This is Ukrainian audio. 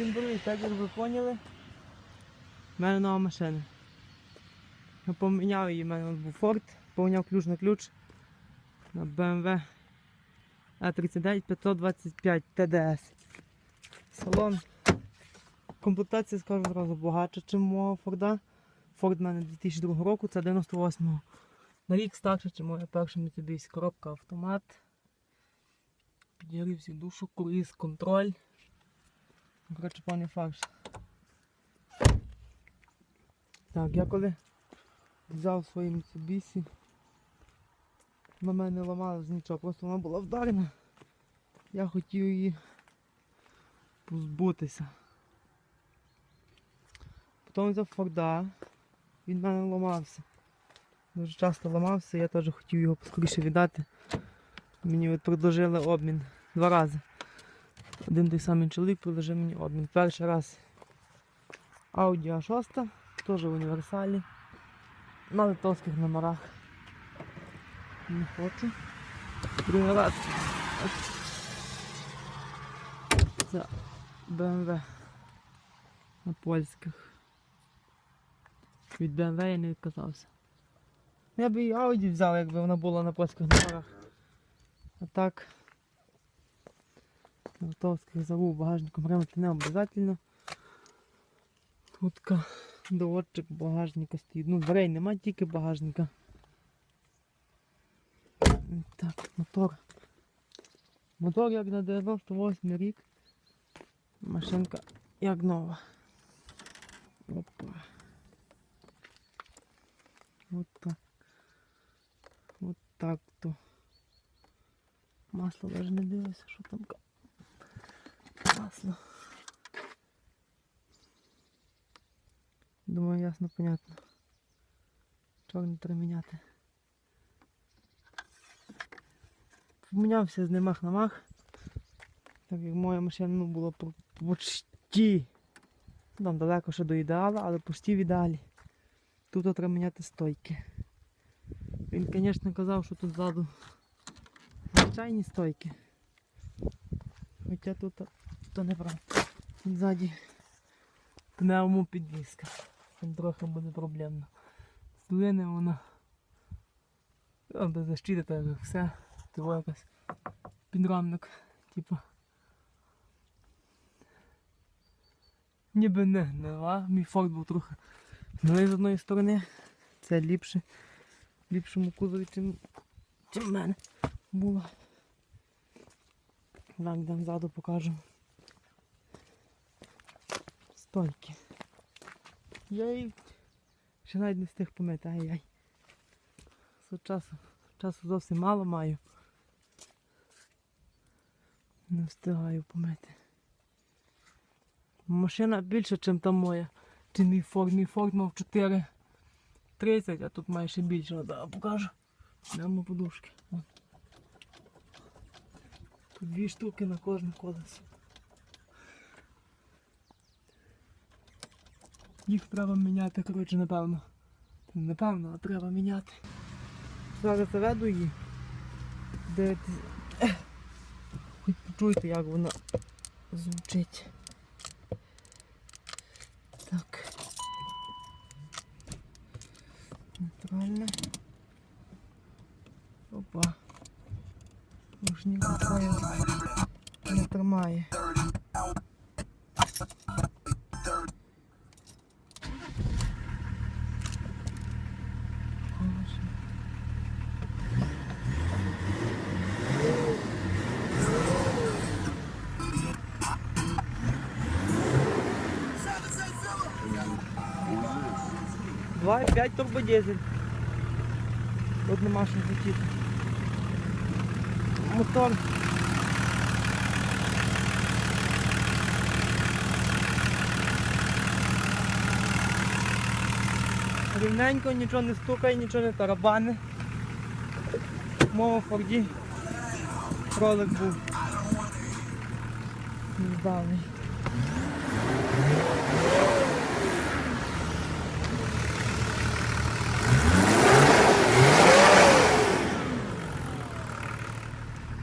Привіт, так як ви поняли. У мене нова машина. Я поміняв її, у мене був Ford, поміняв ключ на ключ на BMW A39 525 TDS. Салон. Комплектація, скажу одразу, багатша, ніж мого Форда. Форд в мене 2002 року, це 98-го. На рік старше, ніж моя перша Mitsubishi. Коробка автомат. Підігрівся душу, круїз, контроль. Коротше, пані фарш. Так, я коли взяв свої Mitsubishi, на мене не ламалось нічого, просто вона була вдарена. Я хотів її позбутися. Потім взяв Форда, він в мене ламався. Дуже часто ламався, я теж хотів його поскоріше віддати. Мені от предложили обмін два рази. Один той самий чоловік предложив мені обмін. Перший раз Audi A6, теж в універсалі. На литовських номерах. Не хочу. Другий раз. Це BMW на польських. Від BMW я не відказався. Я б і Audi взяв, якби вона була на польських номерах. А так. Литовських забув багажником ремонти не обов'язково. Тут доводчик багажника стоїть. Ну, дверей немає, тільки багажника. Так, мотор. Мотор як на 98 рік. Машинка як нова. Опа. Вот так. Вот так то. Масло даже не дивися, що там. Масло. Думаю, ясно, понятно. Чорний треба міняти. Помінявся з немах на мах. Так як моя машина ну, була по- почти. Там далеко ще до ідеала, але почти в ідеалі. Тут треба міняти стойки. Він, звісно, казав, що тут ззаду звичайні стойки. Хоча тут то неправда. Тут ззаді пневмо підвіска. Там трохи буде проблемно. Здвине вона. Защита, як все. Це якась підрамник, типу. Ніби не гнила. Мій форт був трохи гнилий з одної сторони. Це ліпше. Ліпшому кузові, чим, в мене було. Так, дам ззаду покажу. Стойки. Я їх ще навіть не встиг помити, ай-яй. Часу, часу зовсім мало маю. Не встигаю помити. Машина більше, ніж та моя. Чи мій Форд, мій Форд мав 4,30, а тут має ще більше, да, покажу. Дамо подушки. Дві штуки на кожне колесо. Їх треба міняти, коротше, напевно. Напевно, а треба міняти. Зараз заведу її. Дивитись. Хоч почуйте, як вона звучить. Так. Нейтрально. Опа. Уж ніякої не тримає. 2,5 турбодизель. Тут нема що хотіти. Мотор. Рівненько, нічого не стукає, нічого не тарабани. Мова форді кролик був. Здавний.